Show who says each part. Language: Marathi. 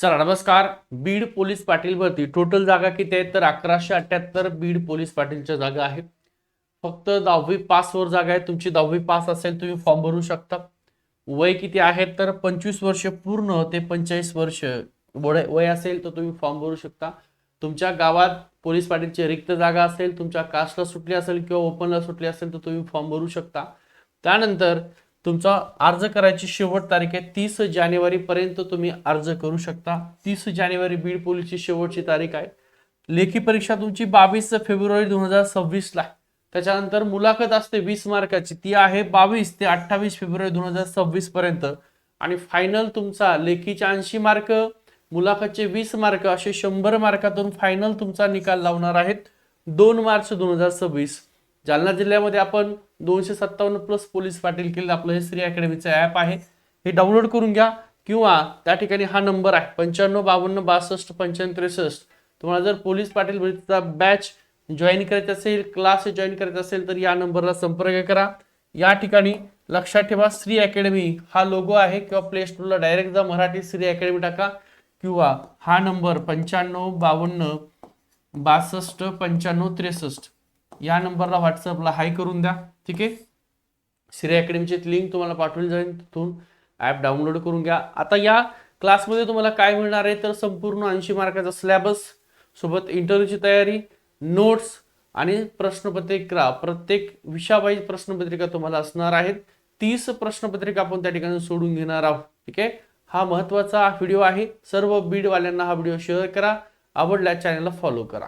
Speaker 1: चला नमस्कार. बीड पोलीस पाटील भरती टोटल जागा किती आहेत? तर अकराशे अठ्याहत्तर बीड पोलीस पाटीलच्या जागा आहेत. फक्त दहावी पासवर जागा आहे तुमची दहावी पास असेल तुम्ही फॉर्म भरू शकता. वय किती आहे? तर पंचवीस वर्ष पूर्ण ते पंचेचाळीस वर्ष वय असेल तर तुम्ही फॉर्म भरू शकता. तुमच्या गावात पोलीस पाटीलची रिक्त जागा असेल तुमच्या कास्टला सुटली असेल किंवा ओपनला सुटली असेल तर तुम्ही फॉर्म भरू शकता. त्यानंतर तुमचा अर्ज करायची शेवट तारीख आहे तीस जानेवारी पर्यंत तुम्ही अर्ज करू शकता. तीस जानेवारी बीड पोलीसची शेवटची तारीख आहे. लेखी परीक्षा तुमची बावीस फेब्रुवारी दोन हजार सव्वीसला त्याच्यानंतर मुलाखत असते वीस मार्काची. ती आहे बावीस ते अठ्ठावीस फेब्रुवारी दोन हजार सव्वीस पर्यंत. आणि फायनल तुमचा लेखीचे ऐंशी मार्क मुलाखतचे वीस मार्क असे शंभर मार्कातून फायनल तुमचा निकाल लावणार आहेत. दोन मार्च दोन हजार सव्वीस. जालना जिल्ह्यामध्ये आपण दोनशे सत्तावन्न प्लस पोलीस पाटील केले आपलं हे श्री अकॅडमीचं ॲप आहे. हे डाउनलोड करून घ्या किंवा त्या ठिकाणी हा नंबर आहे. पंच्याण्णव बावन्न बासष्ट पंच्याण्णव त्रेसष्ट. तुम्हाला जर पोलीस पाटील भरतीचा बॅच जॉईन करायचा असेल क्लास जॉईन करायचा असेल तर या नंबरला संपर्क करा. या ठिकाणी लक्षात ठेवा श्री अकॅडमी हा लोगो आहे किंवा प्ले स्टोरला डायरेक्ट जा मराठी श्री अकॅडमी टाका. किंवा हा नंबर पंच्याण्णव बावन्न बासष्ट पंच्याण्णव त्रेसष्ट. या नंबरला व्हॉट्सअपला हाय करून द्या ठीक आहे? श्री अकॅडमीची लिंक तुम्हाला पाठवली जाईल तिथून. ॲप डाउनलोड करून घ्या. आता या क्लासमध्ये तुम्हाला काय मिळणार आहे तर संपूर्ण ऐंशी मार्काचा सिलॅबस सोबत इंटरव्ह्यूची तयारी नोट्स आणि प्रश्नपत्रिका. प्रत्येक विषयावाईज प्रश्नपत्रिका तुम्हाला असणार आहेत. तीस प्रश्नपत्रिका आपण त्या ठिकाणी सोडून घेणार आहोत ठीक आहे? हा महत्त्वाचा व्हिडिओ आहे. सर्व बीडवाल्यांना हा व्हिडिओ शेअर करा. आवडल्या चॅनलला फॉलो करा.